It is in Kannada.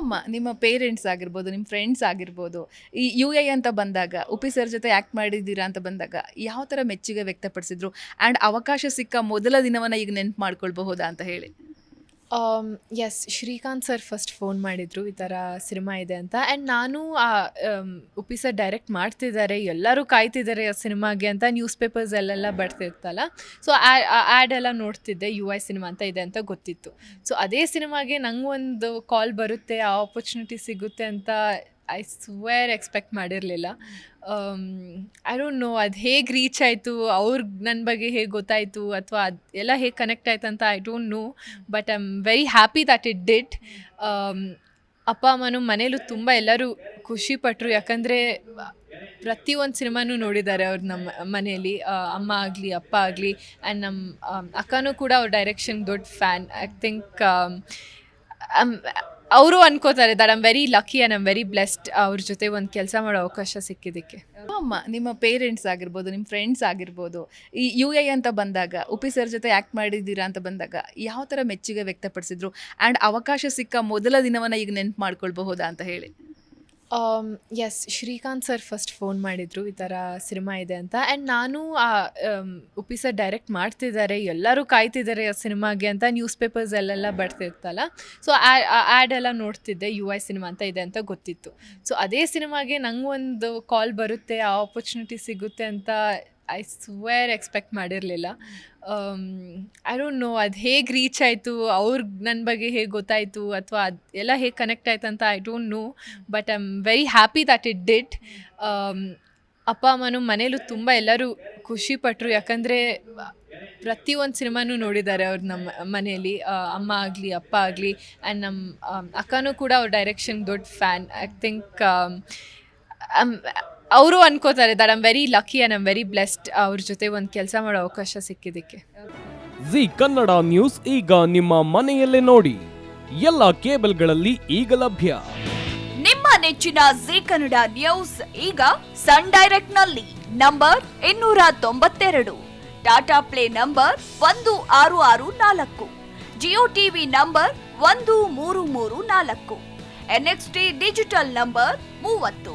ಅಮ್ಮ ನಿಮ್ಮ ಪೇರೆಂಟ್ಸ್ ಆಗಿರ್ಬೋದು ನಿಮ್ಮ ಫ್ರೆಂಡ್ಸ್ ಆಗಿರ್ಬೋದು, ಈ ಯು ಎ ಅಂತ ಬಂದಾಗ, ಉಪಿ ಸರ್ ಜೊತೆ ಆ್ಯಕ್ಟ್ ಮಾಡಿದ್ದೀರಾ ಅಂತ ಬಂದಾಗ ಯಾವ ಥರ ಮೆಚ್ಚುಗೆ ವ್ಯಕ್ತಪಡಿಸಿದ್ರು? ಆ್ಯಂಡ್ ಅವಕಾಶ ಸಿಕ್ಕ ಮೊದಲ ದಿನವನ್ನು ಈಗ ನೆನ್ಪು ಮಾಡ್ಕೊಳ್ಬಹುದಾ ಅಂತ ಹೇಳಿ. Yes Srikanth sir first phone ಮಾಡಿದರು ಈ ಥರ ಸಿನಿಮಾ ಇದೆ ಅಂತ. ಆ್ಯಂಡ್ ನಾನು ಆ, ಆಮ್, ಉಪ್ಪಿ ಸರ್ ಡೈರೆಕ್ಟ್ ಮಾಡ್ತಿದ್ದಾರೆ ಎಲ್ಲರೂ ಕಾಯ್ತಿದ್ದಾರೆ ಆ ಸಿನಿಮಾಗೆ ಅಂತ ನ್ಯೂಸ್ ಪೇಪರ್ಸ್ ಪೇಪರ್ಸಲ್ಲೆಲ್ಲ ಬರ್ತಿರ್ತಲ್ಲ ಸೊ ಆ್ಯಡ್ ಎಲ್ಲ ನೋಡ್ತಿದ್ದೆ ಯು ಐ ಸಿನಿಮಾ ಅಂತ ಇದೆ ಅಂತ ಗೊತ್ತಿತ್ತು. ಸೊ ಅದೇ ಸಿನಿಮಾಗೆ ನಂಗೆ ಒಂದು ಕಾಲ್ ಬರುತ್ತೆ ಆ ಆಪರ್ಚುನಿಟಿ ಸಿಗುತ್ತೆ ಅಂತ ಐ ಸ್ವೇರ್ ಎಕ್ಸ್ಪೆಕ್ಟ್ ಮಾಡಿರಲಿಲ್ಲ. ಐ ಡೋಂಟ್ ನೋ ಅದು ಹೇಗೆ ರೀಚ್ ಆಯಿತು ಅವ್ರಿಗೆ ನನ್ನ ಬಗ್ಗೆ ಹೇಗೆ ಗೊತ್ತಾಯಿತು, ಅಥವಾ ಅದು ಎಲ್ಲ ಹೇಗೆ ಕನೆಕ್ಟ್ ಆಯ್ತು ಅಂತ I don't know but I am very happy that it did ಅಪ್ಪ, ಅಮ್ಮನೂ ಮನೇಲೂ ತುಂಬ ಎಲ್ಲರೂ ಖುಷಿ ಪಟ್ಟರು ಯಾಕಂದರೆ, ಪ್ರತಿಯೊಂದು ಸಿನಿಮಾನೂ ನೋಡಿದ್ದಾರೆ ಅವ್ರು ನಮ್ಮ ಮನೆಯಲ್ಲಿ ಅಮ್ಮ ಆಗಲಿ, ಅಪ್ಪ ಆಗಲಿ ಆ್ಯಂಡ್ ನಮ್ಮ ಅಕ್ಕನೂ ಕೂಡ ಅವ್ರ ಡೈರೆಕ್ಷನ್ ದೊಡ್ಡ ಫ್ಯಾನ್ ಐ ಥಿಂಕ್ ಅವರು ಅನ್ಕೋತಾರೆ that am very lucky and am very blessed ಅವ್ರ ಜೊತೆ ಒಂದು ಕೆಲಸ ಮಾಡೋ ಅವಕಾಶ ಸಿಕ್ಕಿದ್ದಕ್ಕೆ. ಅಮ್ಮ, ನಿಮ್ಮ ಪೇರೆಂಟ್ಸ್ ಆಗಿರ್ಬೋದು ನಿಮ್ಮ ಫ್ರೆಂಡ್ಸ್ ಆಗಿರ್ಬೋದು, ಈ ಯು ಎ ಅಂತ ಬಂದಾಗ, ಉಪಿ ಸರ್ ಜೊತೆ ಆ್ಯಕ್ಟ್ ಮಾಡಿದ್ದೀರಾ ಅಂತ ಬಂದಾಗ ಯಾವ ಥರ ಮೆಚ್ಚುಗೆ ವ್ಯಕ್ತಪಡಿಸಿದ್ರು? ಆ್ಯಂಡ್ ಅವಕಾಶ ಸಿಕ್ಕ ಮೊದಲ ದಿನವನ್ನು ಈಗ ನೆನ್ಪು ಮಾಡ್ಕೊಳ್ಬಹುದಾ ಅಂತ ಹೇಳಿ. Yes Srikanth sir first phone ಮಾಡಿದರು ಈ ಥರ ಸಿನಿಮಾ ಇದೆ ಅಂತ. ಆ್ಯಂಡ್ ನಾನು ಆ, ಆಮ್, ಉಪ್ಪಿ ಸರ್ ಡೈರೆಕ್ಟ್ ಮಾಡ್ತಿದ್ದಾರೆ ಎಲ್ಲರೂ ಕಾಯ್ತಿದ್ದಾರೆ ಆ ಸಿನಿಮಾಗೆ ಅಂತ ನ್ಯೂಸ್ ಪೇಪರ್ಸ್ ಪೇಪರ್ಸಲ್ಲೆಲ್ಲ ಬರ್ತಿರ್ತಲ್ಲ ಸೊ ಆ್ಯಡ್ ಎಲ್ಲ ನೋಡ್ತಿದ್ದೆ ಯು ಐ ಸಿನಿಮಾ ಅಂತ ಇದೆ ಅಂತ ಗೊತ್ತಿತ್ತು. ಸೊ ಅದೇ ಸಿನಿಮಾಗೆ ನಂಗೆ ಒಂದು ಕಾಲ್ ಬರುತ್ತೆ ಆ ಆಪರ್ಚುನಿಟಿ ಸಿಗುತ್ತೆ ಅಂತ ಐ ಸ್ವೇರ್ ಎಕ್ಸ್ಪೆಕ್ಟ್ ಮಾಡಿರಲಿಲ್ಲ. ಐ ಡೋಂಟ್ ನೋ ಅದು ಹೇಗೆ ರೀಚ್ ಆಯಿತು ಅವ್ರಿಗೆ ನನ್ನ ಬಗ್ಗೆ ಹೇಗೆ ಗೊತ್ತಾಯಿತು, ಅಥವಾ ಅದು ಎಲ್ಲ ಹೇಗೆ ಕನೆಕ್ಟ್ ಆಯ್ತು ಅಂತ I don't know but I am very happy that it did ಅಪ್ಪ, ಅಮ್ಮನೂ ಮನೇಲೂ ತುಂಬ ಎಲ್ಲರೂ ಖುಷಿ ಪಟ್ಟರು ಯಾಕಂದರೆ, ಪ್ರತಿಯೊಂದು ಸಿನಿಮಾನೂ ನೋಡಿದ್ದಾರೆ ಅವ್ರು ನಮ್ಮ ಮನೆಯಲ್ಲಿ ಅಮ್ಮ ಆಗಲಿ, ಅಪ್ಪ ಆಗಲಿ ಆ್ಯಂಡ್ ನಮ್ಮ ಅಕ್ಕನೂ ಕೂಡ ಅವ್ರ ಡೈರೆಕ್ಷನ್ ದೊಡ್ಡ ಫ್ಯಾನ್ ಐ ಥಿಂಕ್ ಅವರು ಅನ್ಕೋತಾರೆ that am very lucky and am very blessed ಅವ್ರ ಜೊತೆ ಒಂದು ಕೆಲಸ ಮಾಡೋ ಅವಕಾಶ ಸಿಕ್ಕಿದ್ದಕ್ಕೆ. ಜಿ ಕನ್ನಡ ನ್ಯೂಸ್ ಈಗ ನಿಮ್ಮ ಮನೆಯಲ್ಲೇ ನೋಡಿ. ಎಲ್ಲ ಕೇಬಲ್ಗಳಲ್ಲಿ ಈಗ ಲಭ್ಯ. ನಿಮ್ಮ ನೆಚ್ಚಿನ ಜಿ ಕನ್ನಡ ನ್ಯೂಸ್ ಈಗ ಸನ್ ಡೈರೆಕ್ಟ್ನಲ್ಲಿ ನಂಬರ್ ಇನ್ನೂರ ತೊಂಬತ್ತೆರಡು. ಟಾಟಾ ಪ್ಲೇ ನಂಬರ್ ಒಂದು ಆರು ಆರು ನಾಲ್ಕು. ಜಿಯೋ ಟಿವಿ ನಂಬರ್ ಒಂದು ಮೂರು ಮೂರು ನಾಲ್ಕು. ಎನ್ಎಕ್ಸ್ಟಿ ಡಿಜಿಟಲ್ ನಂಬರ್ ಮೂವತ್ತು.